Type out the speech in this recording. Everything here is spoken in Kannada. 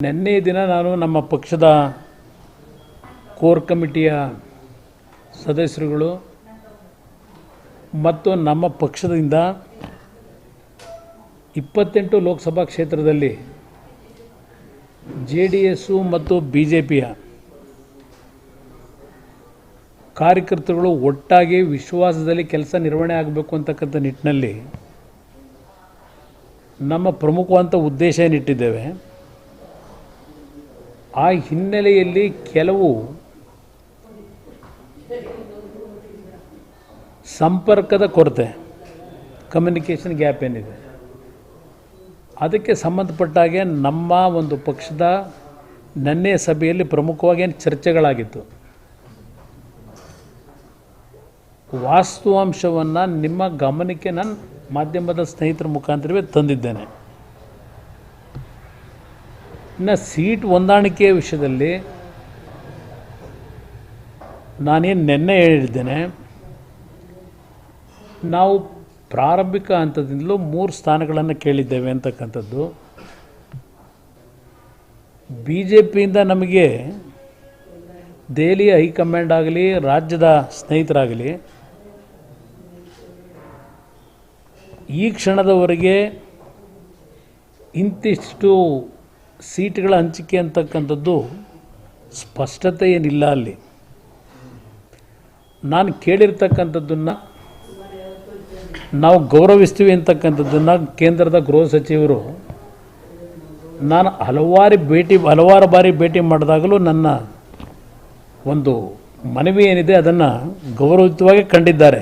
ನಿನ್ನೆ ದಿನ ನಾನು ನಮ್ಮ ಪಕ್ಷದ ಕೋರ್ ಕಮಿಟಿಯ ಸದಸ್ಯರುಗಳು ಮತ್ತು ನಮ್ಮ ಪಕ್ಷದಿಂದ ಇಪ್ಪತ್ತೆಂಟು ಲೋಕಸಭಾ ಕ್ಷೇತ್ರದಲ್ಲಿ ಜೆ ಡಿ ಎಸ್ಸು ಮತ್ತು ಬಿ ಜೆ ಪಿಯ ಕಾರ್ಯಕರ್ತರುಗಳು ಒಟ್ಟಾಗಿ ವಿಶ್ವಾಸದಲ್ಲಿ ಕೆಲಸ ನಿರ್ವಹಣೆ ಆಗಬೇಕು ಅಂತಕ್ಕಂಥ ನಿಟ್ಟಿನಲ್ಲಿ ನಮ್ಮ ಪ್ರಮುಖವಂತ ಉದ್ದೇಶ ಏನಿಟ್ಟಿದ್ದೇವೆ ಆ ಹಿನ್ನೆಲೆಯಲ್ಲಿ ಕೆಲವು ಸಂಪರ್ಕದ ಕೊರತೆ ಕಮ್ಯುನಿಕೇಷನ್ ಗ್ಯಾಪ್ ಏನಿದೆ. ಅದಕ್ಕೆ ಸಂಬಂಧಪಟ್ಟ ಹಾಗೆ ನಮ್ಮ ಒಂದು ಪಕ್ಷದ ನನ್ನೆ ಸಭೆಯಲ್ಲಿ ಪ್ರಮುಖವಾಗಿ ಏನು ಚರ್ಚೆಗಳಾಗಿತ್ತು. ವಾಸ್ತವಾಂಶವನ್ನು ನಿಮ್ಮ ಗಮನಕ್ಕೆ ನಾನು ಮಾಧ್ಯಮದ ಸ್ನೇಹಿತರ ಮುಖಾಂತರವೇ ತಂದಿದ್ದೇನೆ. ಇನ್ನು ಸೀಟ್ ಹೊಂದಾಣಿಕೆಯ ವಿಷಯದಲ್ಲಿ ನಾನೇನು ನಿನ್ನೆ ಹೇಳಿದ್ದೇನೆ, ನಾವು ಪ್ರಾರಂಭಿಕ ಹಂತದಿಂದಲೂ ಮೂರು ಸ್ಥಾನಗಳನ್ನು ಕೇಳಿದ್ದೇವೆ ಅಂತಕ್ಕಂಥದ್ದು. ಬಿ ಜೆ ಪಿಯಿಂದ ನಮಗೆ ದೆಹಲಿಯ ಹೈಕಮಾಂಡ್ ಆಗಲಿ, ರಾಜ್ಯದ ಸ್ನೇಹಿತರಾಗಲಿ, ಈ ಕ್ಷಣದವರೆಗೆ ಇಂತಿಷ್ಟು ಸೀಟ್ಗಳ ಹಂಚಿಕೆ ಅಂತಕ್ಕಂಥದ್ದು ಸ್ಪಷ್ಟತೆ ಏನಿಲ್ಲ ಅಲ್ಲಿ. ನಾನು ಕೇಳಿರ್ತಕ್ಕಂಥದ್ದನ್ನು ನಾವು ಗೌರವಿಸ್ತೀವಿ ಅಂತಕ್ಕಂಥದ್ದನ್ನು ಕೇಂದ್ರದ ಗೃಹ ಸಚಿವರು ನಾನು ಹಲವಾರು ಭೇಟಿ, ಹಲವಾರು ಬಾರಿ ಭೇಟಿ ಮಾಡಿದಾಗಲೂ ನನ್ನ ಒಂದು ಮನವಿ ಏನಿದೆ ಅದನ್ನು ಗೌರವಯುತವಾಗಿ ಕಂಡಿದ್ದಾರೆ.